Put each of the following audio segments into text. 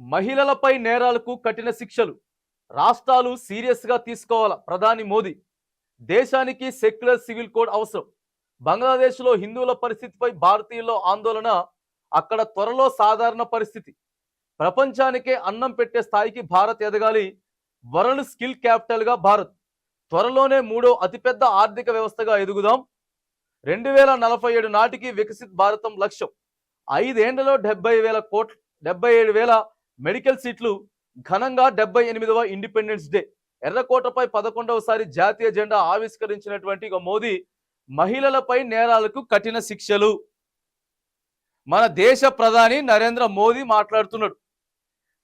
మహిళలపై నేరాలకు కఠిన శిక్షలు. రాష్ట్రాలు సీరియస్గా తీసుకోవాల? ప్రధాని మోదీ. దేశానికి సెక్యులర్ సివిల్ కోడ్ అవసరం. బంగ్లాదేశ్లో హిందువుల పరిస్థితిపై భారతీయుల్లో ఆందోళన అక్కడ త్వరలో సాధారణ పరిస్థితి. ప్రపంచానికే అన్నం పెట్టే స్థాయికి భారత్ ఎదగాలి. వరల్డ్ స్కిల్ క్యాపిటల్గా భారత్. త్వరలోనే మూడో అతిపెద్ద ఆర్థిక వ్యవస్థగా ఎదుగుదాం. రెండు వేల నలభై ఏడు నాటికి వికసిత్ భారతం లక్ష్యం. ఐదేండ్లలో డెబ్బై వేల కోట్ల డెబ్బై ఏడు వేల మెడికల్ సీట్లు ఘనంగా డెబ్బై ఎనిమిదవ ఇండిపెండెన్స్ డే. ఎర్రకోటపై పదకొండవసారి జాతీయ జెండా ఆవిష్కరించినటువంటి మోదీ మహిళలపై నేరాలకు కఠిన శిక్షలు. మన దేశ ప్రధాని నరేంద్ర మోదీ మాట్లాడుతున్నాడు.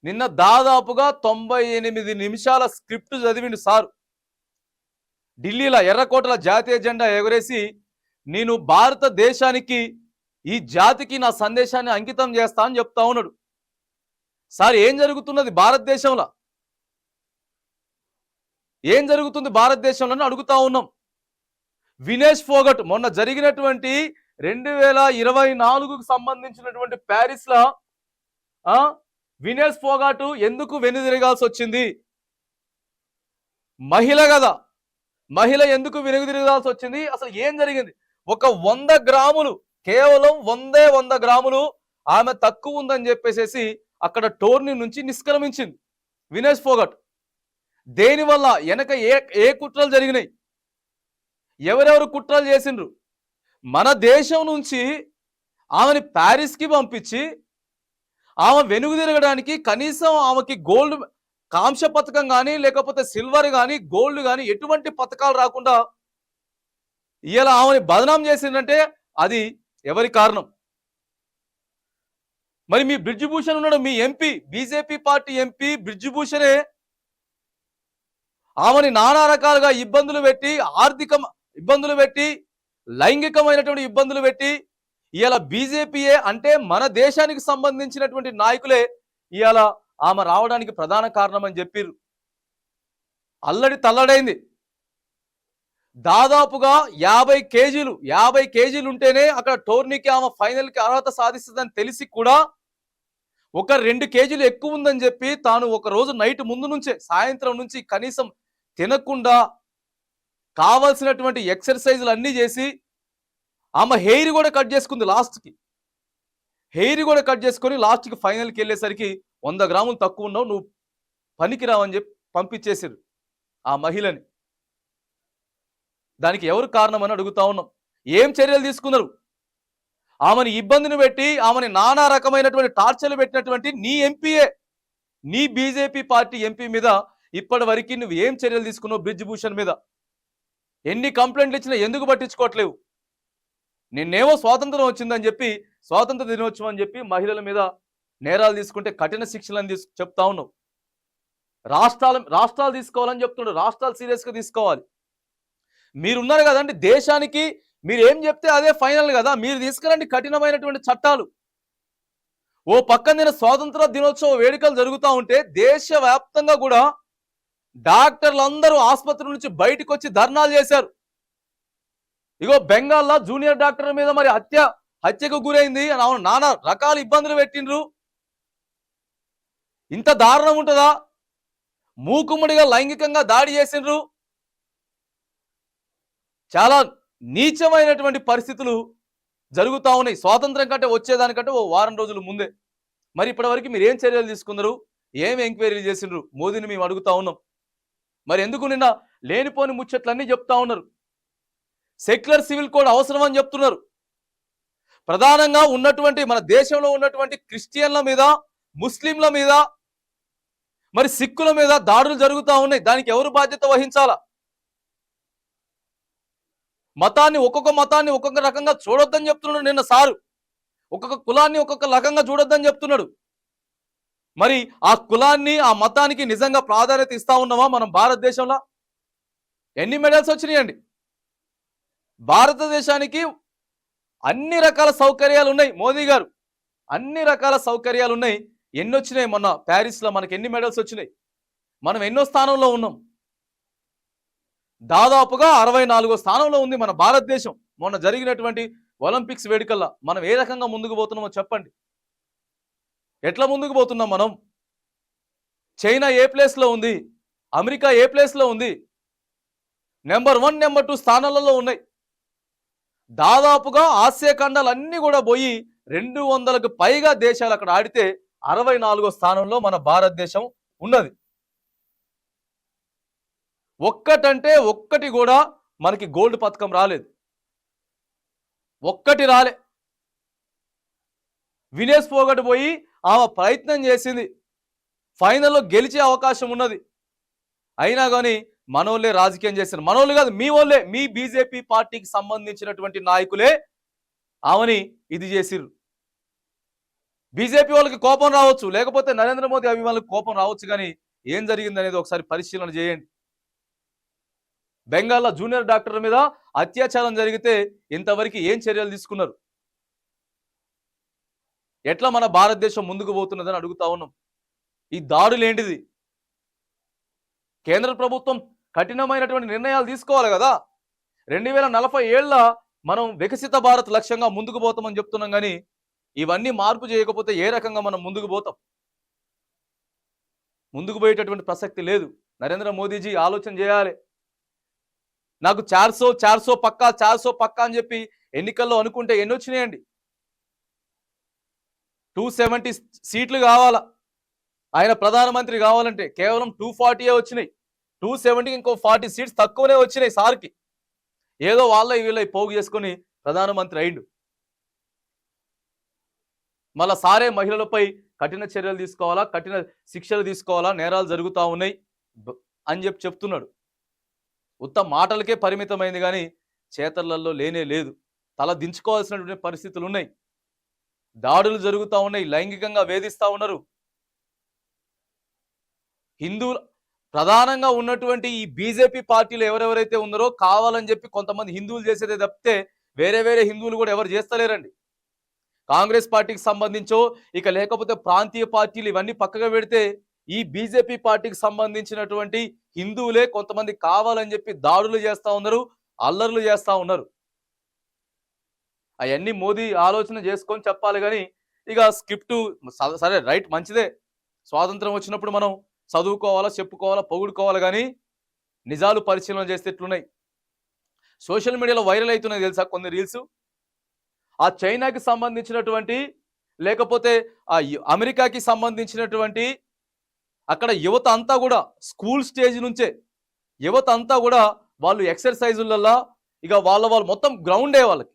నిన్న దాదాపుగా తొంభై ఎనిమిది నిమిషాల స్క్రిప్ట్ చదివిండు సారు. ఢిల్లీలో ఎర్రకోటల జాతీయ జెండా ఎగరేసి నేను భారతదేశానికి ఈ జాతికి నా సందేశాన్ని అంకితం చేస్తా అని చెప్తా ఉన్నాడు. సార్ ఏం జరుగుతున్నది భారతదేశంలో? ఏం జరుగుతుంది భారతదేశంలో అడుగుతా ఉన్నాం. వినేష్ ఫోగట్ మొన్న జరిగినటువంటి రెండు వేల ఇరవై నాలుగుకు సంబంధించినటువంటి ప్యారిస్లో వినేష్ ఫోగాటు ఎందుకు వెనుదిరగాల్సి వచ్చింది మహిళ కదా. మహిళ ఎందుకు వెనుదిరగాల్సి వచ్చింది అసలు ఏం జరిగింది? ఒక వంద గ్రాములు కేవలం వందే వంద గ్రాములు ఆమె తక్కువ ఉందని చెప్పేసేసి అక్కడ టోర్నీ నుంచి నిష్క్రమించింది. వినేష్ ఫోగట్. దేనివల్ల వెనక ఏ ఏ కుట్రలు జరిగినాయి? ఎవరెవరు కుట్రలు చేసిండ్రు? మన దేశం నుంచి ఆమెని ప్యారిస్కి పంపించి ఆమె వెనుగు తిరగడానికి కనీసం ఆమెకి గోల్డ్ కాంశ పథకం కానీ లేకపోతే సిల్వర్ కానీ గోల్డ్ కానీ ఎటువంటి పథకాలు రాకుండా ఇలా ఆమెని బదనాం చేసిందంటే అది ఎవరి కారణం? మరి మీ బ్రిడ్జిభూషణ్ ఉన్నాడు మీ ఎంపీ బీజేపీ పార్టీ ఎంపీ బ్రిడ్జిభూషణే. ఆమెని నానా రకాలుగా ఇబ్బందులు పెట్టి ఆర్థిక ఇబ్బందులు పెట్టి లైంగికమైనటువంటి ఇబ్బందులు పెట్టి ఇవాళ బీజేపీయే అంటే మన దేశానికి సంబంధించినటువంటి నాయకులే ఇవాళ ఆమె రావడానికి ప్రధాన కారణం అని చెప్పారు అల్లడి తల్లడైంది. దాదాపుగా యాభై కేజీలు యాభై కేజీలు ఉంటేనే అక్కడ టోర్నీకి ఆమె ఫైనల్కి అర్హత సాధిస్తుందని తెలిసి కూడా ఒక రెండు కేజీలు ఎక్కువ ఉందని చెప్పి తాను ఒక రోజు నైట్ ముందు నుంచే సాయంత్రం నుంచి కనీసం తినకుండా కావాల్సినటువంటి ఎక్సర్సైజులు అన్నీ చేసి ఆమె హెయిర్ కూడా కట్ చేసుకుంది లాస్ట్కి. హెయిర్ కూడా కట్ చేసుకొని లాస్ట్కి ఫైనల్కి వెళ్ళేసరికి వంద గ్రాములు తక్కువ ఉన్నావు నువ్వు పనికిరావని చెప్పి పంపించేశారు ఆ మహిళని. దానికి ఎవరు కారణం అని అడుగుతా ఉన్నాం. ఏం చర్యలు తీసుకున్నారు? ఆమెని ఇబ్బందిని పెట్టి ఆమెని నానా రకమైనటువంటి టార్చర్లు పెట్టినటువంటి నీ ఎంపీఏ నీ బీజేపీ పార్టీ ఎంపీ మీద ఇప్పటి వరకు నువ్వు ఏం చర్యలు తీసుకున్నావు బ్రిడ్జ్ భూషణ్ మీద? ఎన్ని కంప్లైంట్లు ఇచ్చినా ఎందుకు పట్టించుకోవట్లేవు? నిన్నేమో స్వాతంత్రం వచ్చిందని చెప్పి స్వాతంత్ర దినోత్సవం అని చెప్పి మహిళల మీద నేరాలు తీసుకుంటే కఠిన శిక్షలను తీసు చెప్తా ఉన్నావు. రాష్ట్రాలు రాష్ట్రాలు తీసుకోవాలని చెప్తున్నాడు. రాష్ట్రాలు సీరియస్గా తీసుకోవాలి. మీరున్నారు కదండి దేశానికి మీరు ఏం చెప్తే అదే ఫైనల్ కదా. మీరు తీసుకురండి కఠినమైనటువంటి చట్టాలు. ఓ పక్కన నేను స్వాతంత్ర దినోత్సవ వేడుకలు జరుగుతూ ఉంటే దేశవ్యాప్తంగా కూడా డాక్టర్లందరూ ఆసుపత్రి నుంచి బయటకు వచ్చి ధర్నాలు చేశారు. ఇగో బెంగాల్లో జూనియర్ డాక్టర్ మీద మరి హత్య హత్యకు గురైంది అని అవును నానా రకాల ఇబ్బందులు పెట్టిండ్రు. ఇంత దారుణం ఉంటుందా? మూకుమ్మడిగా లైంగికంగా దాడి చేసిండ్రు. చాలా నీచమైనటువంటి పరిస్థితులు జరుగుతూ ఉన్నాయి. స్వాతంత్రం కంటే వచ్చేదానికంటే ఓ వారం రోజుల ముందే. మరి ఇప్పటివరకు మీరు ఏం చర్యలు తీసుకున్నారు? ఏం ఎంక్వైరీలు చేసిండ్రు? మోదీని మేము అడుగుతా ఉన్నాం. మరి ఎందుకు నిన్న లేనిపోని ముచ్చట్లన్నీ చెప్తా ఉన్నారు? సెక్యులర్ సివిల్ కోడ్ అవసరం అని చెప్తున్నారు. ప్రధానంగా ఉన్నటువంటి మన దేశంలో ఉన్నటువంటి క్రిస్టియన్ల మీద ముస్లింల మీద మరి సిక్కుల మీద దాడులు జరుగుతూ ఉన్నాయి. దానికి ఎవరు బాధ్యత వహించాలా? మతాన్ని ఒక్కొక్క మతాన్ని ఒక్కొక్క రకంగా చూడొద్దని చెప్తున్నాడు నిన్న సారు. ఒక్కొక్క కులాన్ని ఒక్కొక్క రకంగా చూడొద్దని చెప్తున్నాడు. మరి ఆ కులాన్ని ఆ మతానికి నిజంగా ప్రాధాన్యత ఇస్తా ఉన్నామా మనం భారతదేశంలో? ఎన్ని మెడల్స్ వచ్చినాయండి? భారతదేశానికి అన్ని రకాల సౌకర్యాలు ఉన్నాయి. మోదీ గారు అన్ని రకాల సౌకర్యాలు ఉన్నాయి. ఎన్ని వచ్చినాయి? మొన్న ప్యారిస్లో మనకి ఎన్ని మెడల్స్ వచ్చినాయి? మనం ఎన్నో స్థానంలో ఉన్నాం. దాదాపుగా అరవై నాలుగో స్థానంలో ఉంది మన భారతదేశం. మొన్న జరిగినటువంటి ఒలింపిక్స్ వేడుకల్లో మనం ఏ రకంగా ముందుకు పోతున్నామో చెప్పండి. ఎట్లా ముందుకు పోతున్నాం మనం? చైనా ఏ ప్లేస్లో ఉంది? అమెరికా ఏ ప్లేస్లో ఉంది? నెంబర్ వన్ నెంబర్ టూ స్థానాలలో ఉన్నాయి. దాదాపుగా ఆసియా ఖండాలు అన్నీ కూడా పోయి రెండు వందలకు పైగా దేశాలు అక్కడ ఆడితే అరవై నాలుగో స్థానంలో మన భారతదేశం ఉన్నది. ఒక్కటంటే ఒక్కటి కూడా మనకి గోల్డ్ పథకం రాలేదు. ఒక్కటి రాలే. వినేష్ పోగట్ పోయి ఆమె ప్రయత్నం చేసింది. ఫైనల్లో గెలిచే అవకాశం ఉన్నది. అయినా కానీ మనోళ్ళే రాజకీయం చేశారు మనోళ్ళు కాదు మీ వాళ్ళే మీ బీజేపీ పార్టీకి సంబంధించినటువంటి నాయకులే ఆమెని ఇది చేసిర్రు. బీజేపీ వాళ్ళకి కోపం రావచ్చు లేకపోతే నరేంద్ర మోదీ అభిమానులకు కోపం రావచ్చు కానీ ఏం జరిగింది అనేది ఒకసారి పరిశీలన చేయండి. బెంగాల్లో జూనియర్ డాక్టర్ మీద అత్యాచారం జరిగితే ఇంతవరకు ఏం చర్యలు తీసుకున్నారు? ఎట్లా మన భారతదేశం ముందుకు పోతున్నదని అడుగుతా ఉన్నాం. ఈ దాడులు ఏంటిది? కేంద్ర ప్రభుత్వం కఠినమైనటువంటి నిర్ణయాలు తీసుకోవాలి కదా? రెండు వేల నలభై ఏళ్ళ మనం వికసిత భారత్ లక్ష్యంగా ముందుకు పోతామని చెప్తున్నాం కానీ ఇవన్నీ మార్పు చేయకపోతే ఏ రకంగా మనం ముందుకు పోతాం? ముందుకు పోయేటటువంటి ప్రసక్తి లేదు. నరేంద్ర మోదీజీ ఆలోచన చేయాలి. నాకు చార్సో చార్సో పక్కా చార్సో పక్కా అని చెప్పి ఎన్నికల్లో అనుకుంటే ఎన్ని వచ్చినాయండి? టూ సెవెంటీ సీట్లు కావాలా? ఆయన ప్రధానమంత్రి కావాలంటే కేవలం టూ ఫార్టీయే వచ్చినాయి. టూ సెవెంటీకి ఇంకో ఫార్టీ సీట్స్ తక్కువనే వచ్చినాయి సార్కి. ఏదో వాళ్ళ వీళ్ళ పోగు చేసుకొని ప్రధానమంత్రి అయిండు. మళ్ళా సారే మహిళలపై కఠిన చర్యలు తీసుకోవాలా కఠిన శిక్షలు తీసుకోవాలా నేరాలు జరుగుతూ ఉన్నాయి అని చెప్పి చెప్తున్నాడు. ఉత్త మాటలకే పరిమితమైంది కానీ చేతలలో లేనే లేదు. తల దించుకోవాల్సినటువంటి పరిస్థితులు ఉన్నాయి దాడులు జరుగుతూ ఉన్నాయి. లైంగికంగా వేధిస్తూ ఉన్నారు. హిందూ ప్రధానంగా ఉన్నటువంటి ఈ బీజేపీ పార్టీలు ఎవరెవరైతే ఉన్నారో కావాలని చెప్పి కొంతమంది హిందువులు చేసేదే తప్పితే వేరే వేరే హిందువులు కూడా ఎవరు చేస్తలేరండి. కాంగ్రెస్ పార్టీకి సంబంధించో ఇక లేకపోతే ప్రాంతీయ పార్టీలు ఇవన్నీ పక్కగా పెడితే ఈ బీజేపీ పార్టీకి సంబంధించినటువంటి హిందువులే కొంతమంది కావాలని చెప్పి దాడులు చేస్తూ ఉన్నారు అల్లర్లు చేస్తూ ఉన్నారు. అవన్నీ మోదీ ఆలోచన చేసుకొని చెప్పాలి కానీ ఇక స్క్రిప్ట్ సరే రైట్ మంచిదే. స్వాతంత్రం వచ్చినప్పుడు మనం చదువుకోవాలా చెప్పుకోవాలా పొగుడుకోవాలి కానీ నిజాలు పరిశీలన చేస్తే ఎట్లున్నాయి? సోషల్ మీడియాలో వైరల్ అవుతున్నాయి తెలుసా కొన్ని రీల్స్? ఆ చైనాకి సంబంధించినటువంటి లేకపోతే ఆ అమెరికాకి సంబంధించినటువంటి అక్కడ యువత అంతా కూడా స్కూల్ స్టేజ్ నుంచే యువత అంతా కూడా వాళ్ళు ఎక్సర్సైజులలో ఇక వాళ్ళ వాళ్ళు మొత్తం గ్రౌండే వాళ్ళకి.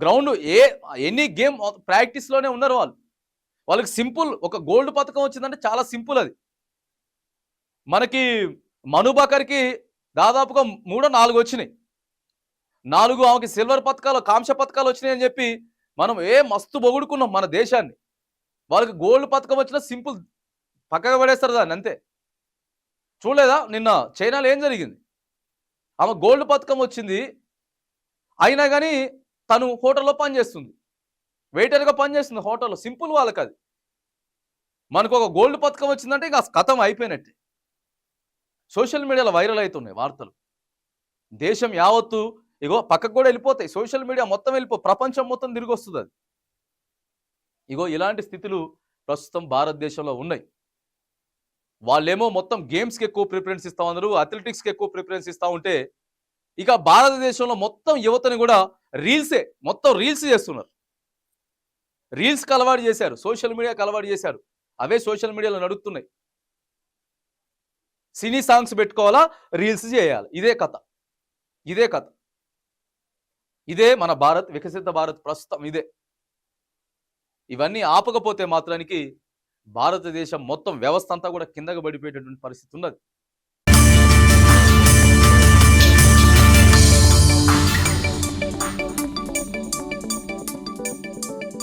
గ్రౌండ్ ఏ ఎనీ గేమ్ ప్రాక్టీస్లోనే ఉన్నారు వాళ్ళు. వాళ్ళకి సింపుల్ ఒక గోల్డ్ పథకం వచ్చిందంటే చాలా సింపుల్ అది. మనకి మనుబకర్కి దాదాపుగా మూడో నాలుగు వచ్చినాయి. నాలుగు ఆమెకి సిల్వర్ పథకాలు కాంస్య పథకాలు వచ్చినాయి అని చెప్పి మనం ఏ మస్తు పొగుడుకున్నాం మన దేశాన్ని. వాళ్ళకి గోల్డ్ పథకం వచ్చినా సింపుల్ పక్కగా పడేస్తారు దాన్ని అంతే. చూడలేదా? నిన్న చైనాలో ఏం జరిగింది? ఆమె గోల్డ్ పథకం వచ్చింది. అయినా కానీ తను హోటల్లో పనిచేస్తుంది వెయిటర్గా పనిచేస్తుంది హోటల్లో సింపుల్ వాళ్ళకి అది మనకు ఒక గోల్డ్ పథకం వచ్చిందంటే ఇంకా కథం అయిపోయినట్టే. సోషల్ మీడియాలో వైరల్ అవుతున్నాయి వార్తలు. దేశం యావత్తు ఇగో పక్కకు కూడా వెళ్ళిపోతాయి. సోషల్ మీడియా మొత్తం వెళ్ళిపో ప్రపంచం మొత్తం తిరిగి వస్తుంది అది. ఇగో ఇలాంటి స్థితులు ప్రస్తుతం భారతదేశంలో ఉన్నాయి. వాళ్ళేమో మొత్తం గేమ్స్కి ఎక్కువ ప్రిఫరెన్స్ ఇస్తా ఉన్నారు అథ్లెటిక్స్కి ఎక్కువ ప్రిఫరెన్స్ ఇస్తూ ఉంటే ఇక భారతదేశంలో మొత్తం యువతని కూడా రీల్సే మొత్తం రీల్స్ చేస్తున్నారు. రీల్స్కి అలవాటు చేశారు సోషల్ మీడియాకి అలవాటు చేశారు. అవే సోషల్ మీడియాలో నడుస్తున్నాయి సినీ సాంగ్స్ పెట్టుకోవాలా రీల్స్ చేయాలి. ఇదే కథ. ఇదే కథ. ఇదే మన భారత్ వికసిత భారత్ ప్రస్తుతం ఇదే. ఇవన్నీ ఆపకపోతే మాత్రానికి భారతదేశం మొత్తం వ్యవస్థ అంతా కూడా కిందకు పడిపోయేటటువంటి పరిస్థితి ఉన్నది.